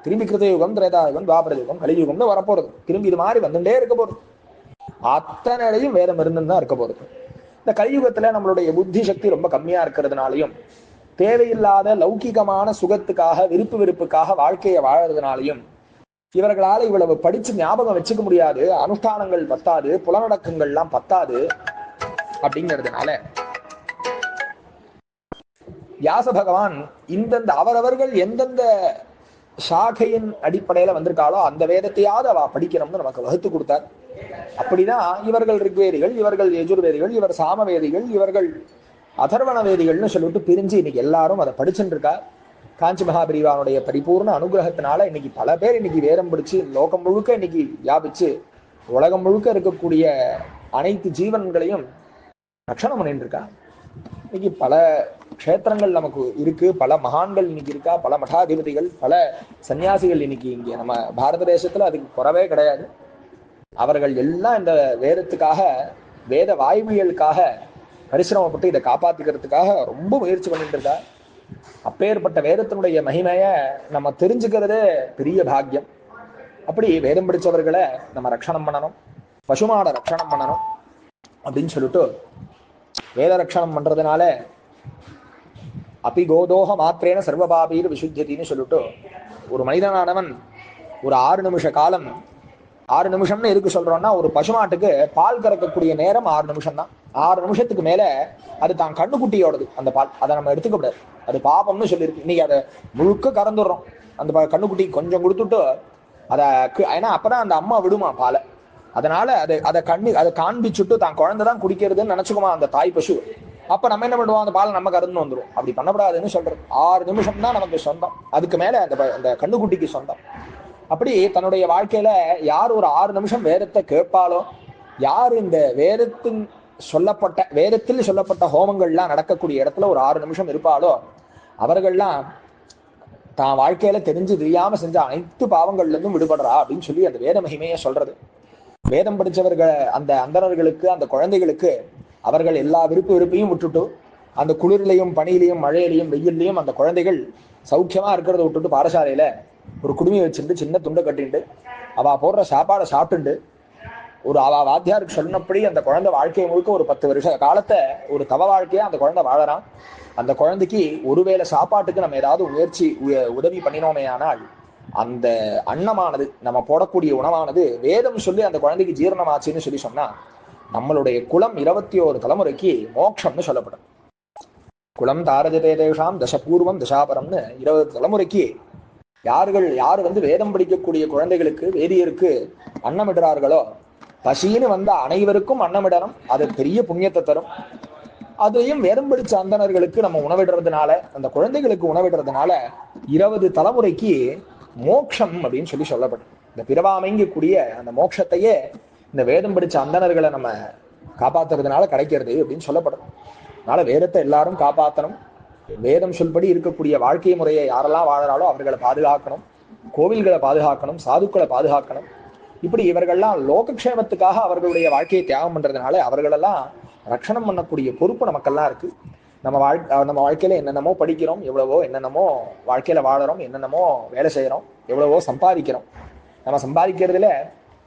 திரும்பி கிருதயுகம் திரேதாயுகம் துவாபர யுகம் கலியுகம்னு வரப்போறது திரும்பி இது மாதிரி வந்துட்டே இருக்க போறது அத்தனையும் வேதம் இருந்துன்னு தான் இருக்க போறது இந்த கலியுகத்துல நம்மளுடைய புத்தி சக்தி ரொம்ப கம்மியா இருக்கிறதுனாலையும் தேவையில்லாத லௌகிகமான சுகத்துக்காக விருப்பு வெறுப்புக்காக வாழ்க்கையை வாழறதுனாலையும் இவர்களால இவ்வளவு படிச்சு ஞாபகம் வச்சுக்க முடியாது. அனுஷ்டானங்கள் பத்தாது புலநடக்கங்கள்லாம் பத்தாது. அப்படிங்கிறதுனால வியாச பகவான் இந்தந்த அவரவர்கள் எந்தெந்த சாகையின் அடிப்படையில வந்திருக்காளோ அந்த வேதத்தையாவது அவ படிக்கணும்னு நமக்கு வகுத்து கொடுத்தார். அப்படிதான் இவர்கள் ரிக்வேதிகள் இவர்கள் எஜுர்வேதிகள் இவர் சாமவேதிகள் இவர்கள் அதர்வண வேதிகள்னு சொல்லிட்டு பிரிஞ்சு இன்னைக்கு எல்லாரும் அதை படிச்சுட்டு இருக்கா காஞ்சி மகாபிரிவானுடைய பரிபூர்ண அனுகிரகத்தினால இன்னைக்கு பல பேர் இன்னைக்கு வேதம் பிடிச்சு லோகம் முழுக்க இன்னைக்கு வியாபிச்சு உலகம் முழுக்க இருக்கக்கூடிய அனைத்து ஜீவன்களையும் நக்ஷணம் பண்ணிட்டு இருக்கா இன்னைக்கு பல க்ஷேத்திரங்கள் நமக்கு இருக்கு பல மகான்கள் இன்னைக்கு இருக்கா பல மடாதிபதிகள் பல சன்னியாசிகள் இன்னைக்கு இங்கே. நம்ம பாரத தேசத்துல அதுக்கு குறவே கிடையாது. அவர்கள் எல்லாம் இந்த வேதத்துக்காக வேத வாய்மைகளுக்காக பரிசிரமப்பட்டு இதை காப்பாத்திக்கிறதுக்காக ரொம்ப முயற்சி பண்ணிட்டு இருக்கா. அப்பேற்பட்ட வேதத்தினுடைய மகிமைய நம்ம தெரிஞ்சுக்கிறதே பெரிய பாக்கியம். அப்படி வேதம் படித்தவர்களை நம்ம ரட்சணம் பண்ணணும் பசுமாட ரட்சணம் பண்ணணும் அப்படின்னு சொல்லிட்டு வேத ரட்சணம் பண்றதுனால அபி கோதோக மாத்திரேன சர்வபாபீர் விசுத்தின்னு சொல்லிட்டு ஒரு மனிதனானவன் ஒரு ஆறு நிமிஷ காலம் ஆறு நிமிஷம்னு எதுக்கு சொல்றோம்னா ஒரு பசுமாட்டுக்கு பால் கறக்கக்கூடிய நேரம் ஆறு நிமிஷம் தான் ஆறு நிமிஷத்துக்கு மேல அது தான் கண்ணுக்குட்டியோடது அந்த பால். அதை நம்ம எடுத்துக்க கூடாது. அது பாபம்னு சொல்லியிருக்கு. இன்னைக்கு அதை முழுக்க கறந்துடுறோம். அந்த கண்ணுக்குட்டி கொஞ்சம் கொடுத்துட்டு அதை ஏன்னா அப்பதான் அந்த அம்மா விடுமா பாலை. அதனால அதை அதை கண்ணு அதை காண்பிச்சுட்டு தான் குழந்தை தான் குடிக்கிறதுன்னு நினைச்சுக்குமா அந்த தாய் பசு. அப்ப நம்ம என்ன பண்ணுவோம்? அந்த பால் நம்ம கறந்து வந்துடும் அப்படி பண்ணக்கூடாதுன்னு சொல்றது. ஆறு நிமிஷம் தான் நமக்கு சொந்தம். அதுக்கு மேல அந்த அந்த கண்ணுக்குட்டிக்கு சொந்தம். அப்படி தன்னுடைய வாழ்க்கையில யார் ஒரு ஆறு நிமிஷம் வேதத்தை கேட்பாலோ யார் இந்த வேதத்தின் சொல்லப்பட்ட வேதத்தில் சொல்லப்பட்ட ஹோமங்கள்லாம் நடக்கக்கூடிய இடத்துல ஒரு ஆறு நிமிஷம் இருப்பாளோ அவர்கள்லாம் தான் வாழ்க்கையில தெரிஞ்சு தெரியாம செஞ்ச அனைத்து பாவங்கள்ல இருந்தும் விடுபடுறா அப்படின்னு சொல்லி அந்த வேத மகிமையை சொல்றது. வேதம் படித்தவர்கள் அந்த அந்தணர்களுக்கு அந்த குழந்தைகளுக்கு அவர்கள் எல்லா விருப்பு விருப்பையும் விட்டுட்டு அந்த குளிர்லையும் பனியிலையும் மழையிலையும் வெயில்லையும் அந்த குழந்தைகள் சௌக்கியமா இருக்கிறத விட்டுட்டு பாடசாலையில ஒரு குடுமி வச்சிருந்து சின்ன துண்டை கட்டிண்டு அவ போடுற சாப்பாடை சாப்பிட்டுண்டு ஒரு அவ வாத்தியாருக்கு சொன்னபடி அந்த குழந்தை வாழ்க்கை முழுக்க ஒரு பத்து வருஷ காலத்தை ஒரு தவ வாழ்க்கையா அந்த குழந்தை வாழறான். அந்த குழந்தைக்கு ஒருவேளை சாப்பாட்டுக்கு நம்ம ஏதாவது முயற்சி உ- உதவி பண்ணினோமே ஆனால் அந்த அன்னமானது நம்ம போடக்கூடிய உணவானது வேதம் சொல்லி அந்த குழந்தைக்கு ஜீரணமாச்சுன்னு சொல்லி சொன்னா நம்மளுடைய குலம் இருபத்தி ஓரு தலைமுறைக்கு மோட்சம்னு சொல்லப்படும். குலம் தாரஜதே தசபூர்வம் தசாபரம்னு இருபது தலைமுறைக்கு யார்கள் யார் வந்து வேதம் படிக்கக்கூடிய குழந்தைகளுக்கு வேதியருக்கு அன்னமிடுறார்களோ பசின்னு வந்த அனைவருக்கும் அன்னமிடணும். அது பெரிய புண்ணியத்தை தரும். அதையும் வேதம் படிச்ச அந்தணர்களுக்கு நம்ம உணவிடுறதுனால அந்த குழந்தைகளுக்கு உணவிடுறதுனால இருபது தலைமுறைக்கு மோக்ஷம் அப்படின்னு சொல்லி சொல்லப்படும். இந்த பிறவாமைங்கக்கூடிய அந்த மோட்சத்தையே இந்த வேதம் படிச்ச அந்தணர்களை நம்ம காப்பாத்துறதுனால கிடைக்கிறது அப்படின்னு சொல்லப்படும். அதனால வேதத்தை எல்லாரும் காப்பாற்றணும் வேதம் சொல்படி இருக்கக்கூடிய வாழ்க்கை முறையை யாரெல்லாம் வாழறாலோ அவர்களை பாதுகாக்கணும். கோவில்களை பாதுகாக்கணும் சாதுக்களை பாதுகாக்கணும். இப்படி இவர்கள்லாம் லோகக்ஷேமத்துக்காக அவர்களுடைய வாழ்க்கையை தியாகம் பண்றதுனால அவர்களெல்லாம் ரட்சணம் பண்ணக்கூடிய பொறுப்பு நமக்கெல்லாம் இருக்கு. நம்ம வாழ் நம்ம வாழ்க்கையில என்னென்னமோ படிக்கிறோம் எவ்வளவோ என்னென்னமோ வாழ்க்கையில வாழறோம் என்னென்னமோ வேலை செய்யறோம் எவ்வளவோ சம்பாதிக்கிறோம். நம்ம சம்பாதிக்கிறதுல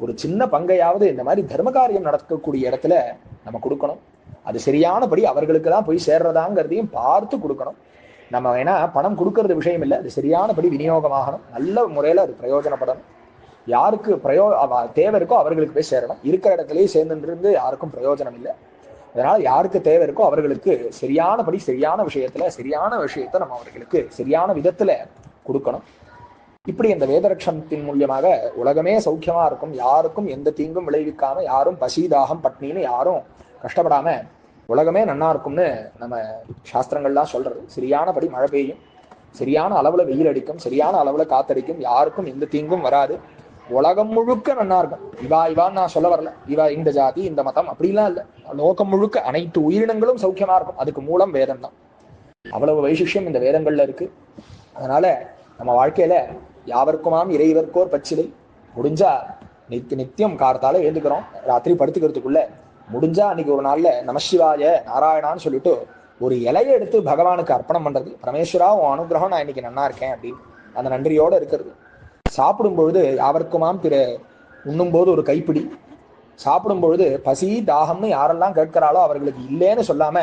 ஒரு சின்ன பங்கையாவது இந்த மாதிரி தர்ம காரியம் நடக்கக்கூடிய இடத்துல நம்ம கொடுக்கணும். அது சரியானபடி அவர்களுக்கு தான் போய் சேர்றதாங்கிறதையும் பார்த்து கொடுக்கணும். நம்ம ஏன்னா பணம் கொடுக்கறது விஷயம் இல்லை அது சரியானபடி விநியோகமாகணும். நல்ல முறையில் அது பிரயோஜனப்படணும். யாருக்கு பிரயோ தேவை இருக்கோ அவர்களுக்கு போய் சேரணும். இருக்கிற இடத்துலயே சேர்ந்துட்டு இருந்து யாருக்கும் பிரயோஜனம் இல்லை. அதனால யாருக்கு தேவை இருக்கோ அவர்களுக்கு சரியானபடி சரியான விஷயத்துல சரியான விஷயத்தை நம்ம அவர்களுக்கு சரியான விதத்துல கொடுக்கணும். இப்படி இந்த வேதரட்சணத்தின் மூலியமாக உலகமே சௌக்கியமா இருக்கும். யாருக்கும் எந்த தீங்கும் விளைவிக்காம யாரும் பசி தாகம் பட்னின்னு யாரும் கஷ்டப்படாம உலகமே நன்னா இருக்கும்னு நம்ம சாஸ்திரங்கள்லாம் சொல்றது. சரியானபடி மழை பெய்யும். சரியான அளவுல வெயில் அடிக்கும். சரியான அளவுல காத்தடிக்கும். யாருக்கும் எந்த தீங்கும் வராது. உலகம் முழுக்க நன்னா இருக்கும் இவா இவான்னு நான் சொல்ல வரல. இவா இந்த ஜாதி இந்த மதம் அப்படிலாம் இல்ல. லோகம் முழுக்க அனைத்து உயிரினங்களும் சௌக்கியமா இருக்கும். அதுக்கு மூலம் வேதம் தான் அவ்வளவு வைசிஷ்யம் இந்த வேதங்கள்ல இருக்கு. அதனால நம்ம வாழ்க்கையில யாவருக்குமாம் இறைவர்க்கோர் பச்சிலை. முடிஞ்சா நித்தி நித்தியம் கார்த்தால எழுந்துக்கிறோம். ராத்திரி படுத்துக்கிறதுக்குள்ள முடிஞ்சா அன்னைக்கு ஒரு நாள்ல நமசிவாய நாராயணான்னு சொல்லிட்டு ஒரு இலையை எடுத்து பகவானுக்கு அர்ப்பணம் பண்றது. பரமேஸ்வரா உன் அனுகிரகம் நான் இன்னைக்கு நன்னா இருக்கேன் அப்படின்னு. அந்த நன்றியோட இருக்கிறது. சாப்பிடும் பொழுது யாவர்க்குமாம் பிற உண்ணும்போது ஒரு கைப்பிடி. சாப்பிடும் பொழுது பசி தாகம்னு யாரெல்லாம் கேட்கிறாளோ அவர்களுக்கு இல்லைன்னு சொல்லாம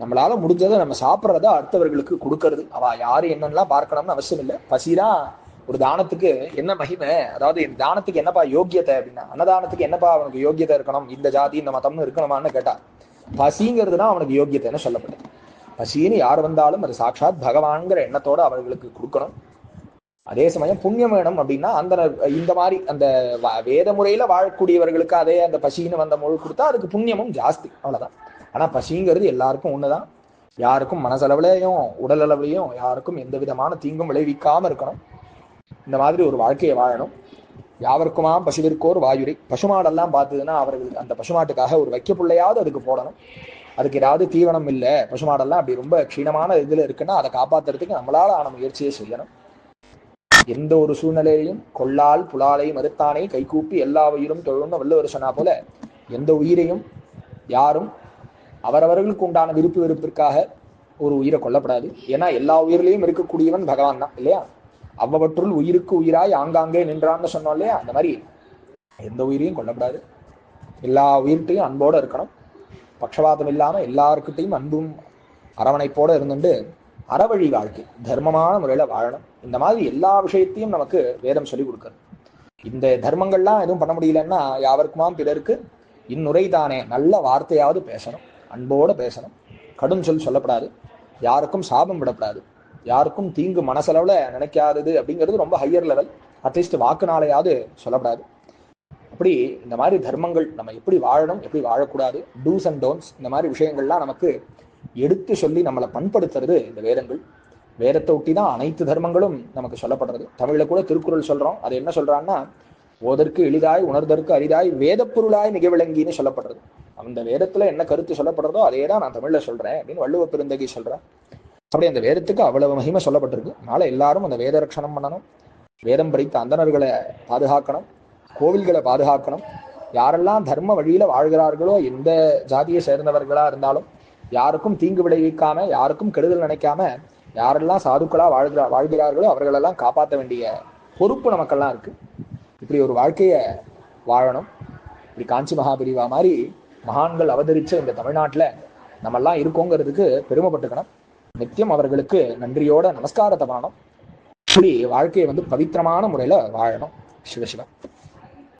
நம்மளால முடிஞ்சதை நம்ம சாப்பிட்றத அடுத்தவர்களுக்கு கொடுக்கறது. அவ யாரு என்னென்னலாம் பார்க்கணும்னு அவசியம் இல்லை. பசிதான் ஒரு தானத்துக்கு என்ன மகிமை? அதாவது இந்த தானத்துக்கு என்னப்பா யோக்கியத்தை அப்படின்னா அன்னதானத்துக்கு என்னப்பா அவனுக்கு யோக்கியத்தை இருக்கணும்? இந்த ஜாதி இந்த மதம்னு இருக்கணுமான்னு கேட்டா பசிங்கிறது தான் அவனுக்கு யோக்கியத்தைன்னு சொல்லப்பட்டது. பசின்னு யார் வந்தாலும் அது சாட்சாத் பகவான்கிற எண்ணத்தோட அவர்களுக்கு கொடுக்கணும். அதே சமயம் புண்ணியம் வேணும் அப்படின்னா அந்த இந்த மாதிரி அந்த வ- வேத முறையில வாழக்கூடியவர்களுக்கு அதே அந்த பசின்னு வந்த மொழி கொடுத்தா அதுக்கு புண்ணியமும் ஜாஸ்தி. அவ்வளவுதான். ஆனா பசிங்கிறது எல்லாருக்கும் ஒண்ணுதான். யாருக்கும் மனசளவுலையும் உடல் அளவுலையும் யாருக்கும் எந்த விதமான தீங்கும் விளைவிக்காம இருக்கணும். இந்த மாதிரி ஒரு வாழ்க்கையை வாழணும். யாவருக்குமா பசுவிற்கோர் வாயுரை. பசுமாடெல்லாம் பார்த்ததுன்னா அவர்களுக்கு அந்த பசுமாட்டுக்காக ஒரு வைக்க பிள்ளையாவது அதுக்கு போடணும். அதுக்கு ஏதாவது தீவனம் இல்லை. பசுமாடெல்லாம் அப்படி ரொம்ப க்ஷீணமான இதில் இருக்குன்னா அதை காப்பாத்துறதுக்கு நம்மளால ஆன முயற்சியை செய்யணும். எந்த ஒரு சூழ்நிலையிலையும் கொள்ளால் புலாலை மறுத்தானை கைகூப்பி எல்லா உயிரும் தொழும்னு வள்ளுவர் சொன்னா போல எந்த உயிரையும் யாரும் அவரவர்களுக்கு உண்டான விருப்பு வெறுப்பிற்காக ஒரு உயிரை கொல்லப்படாது. ஏன்னா எல்லா உயிரிலையும் இருக்கக்கூடியவன் பகவான் தான் இல்லையா? அவ்வவற்றுள் உயிருக்கு உயிராய் ஆங்காங்கே நின்றான்னு சொன்னோம் இல்லையா? அந்த மாதிரி எந்த உயிரையும் கொல்லப்படாது. எல்லா உயிர்கிட்டையும் அன்போட இருக்கணும். பட்சபாதம் இல்லாமல் எல்லாருக்கிட்டையும் அன்பும் அரவணைப்போடு இருந்துட்டு அறவழி வாழ்க்கை தர்மமான முறையில வாழணும். இந்த மாதிரி எல்லா விஷயத்தையும் நமக்கு வேதம் சொல்லி கொடுக்கறது. இந்த தர்மங்கள்லாம் எதுவும் பண்ண முடியலன்னா யாவருக்குமாம் பிறருக்கு இந்நுரை தானே. நல்ல வார்த்தையாவது பேசணும். அன்போட பேசணும். கடும் சொல் சொல்லப்படாது. யாருக்கும் சாபம் விடப்படாது. யாருக்கும் தீங்கு மனசளவுல நினைக்காதது அப்படிங்கிறது ரொம்ப ஹையர் லெவல் அட்லீஸ்ட் வாக்குனாலையாவது சொல்லப்படாது. அப்படி இந்த மாதிரி தர்மங்கள் நம்ம எப்படி வாழணும் எப்படி வாழக்கூடாது டூஸ் அண்ட் டோன்ஸ் இந்த மாதிரி விஷயங்கள்லாம் நமக்கு எடுத்து சொல்லி நம்மளை பண்படுத்துறது இந்த வேதங்கள். வேதத்தை ஒட்டி தான் அனைத்து தர்மங்களும் நமக்கு சொல்லப்படுறது. தமிழ்ல கூட திருக்குறள் சொல்றோம். அது என்ன சொல்றான்னா ஓதற்கு எளிதாய் உணர்தற்கு அரிதாய் வேத பொருளாய் மிக விளங்கின்னு சொல்லப்படுறது. அந்த வேதத்துல என்ன கருத்து சொல்லப்படுறதோ அதே தான் நான் தமிழ்ல சொல்றேன் அப்படின்னு வள்ளுவ பெருந்தகி சொல்றேன் அப்படி அந்த வேதத்துக்கு அவ்வளவு மகிமை சொல்லப்பட்டிருக்கு. அதனால எல்லாரும் அந்த வேத ரட்சணம் பண்ணணும். வேதம் படித்த அந்தணர்களை பாதுகாக்கணும். கோவில்களை பாதுகாக்கணும். யாரெல்லாம் தர்ம வழியில வாழ்கிறார்களோ எந்த ஜாதியை சேர்ந்தவர்களா இருந்தாலும் யாருக்கும் தீங்கு விளைவிக்காம யாருக்கும் கெடுதல் நினைக்காம யாரெல்லாம் சாதுக்களா வாழ்கிறா வாழ்கிறார்களோ அவர்களெல்லாம் காப்பாற்ற வேண்டிய பொறுப்பு நமக்கெல்லாம் இருக்கு. இப்படி ஒரு வாழ்க்கையை வாழணும். இப்படி காஞ்சி மகாபிரிவா மாதிரி மகான்கள் அவதரிச்ச இந்த தமிழ்நாட்டுல நம்மெல்லாம் இருக்கோங்கிறதுக்கு பெருமைப்பட்டுக்கணும். நித்தியம் அவர்களுக்கு நன்றியோட நமஸ்காரத்தை பண்ணணும். இப்படி வாழ்க்கையை வந்து பவித்திரமான முறையில வாழணும். சிவசிவன்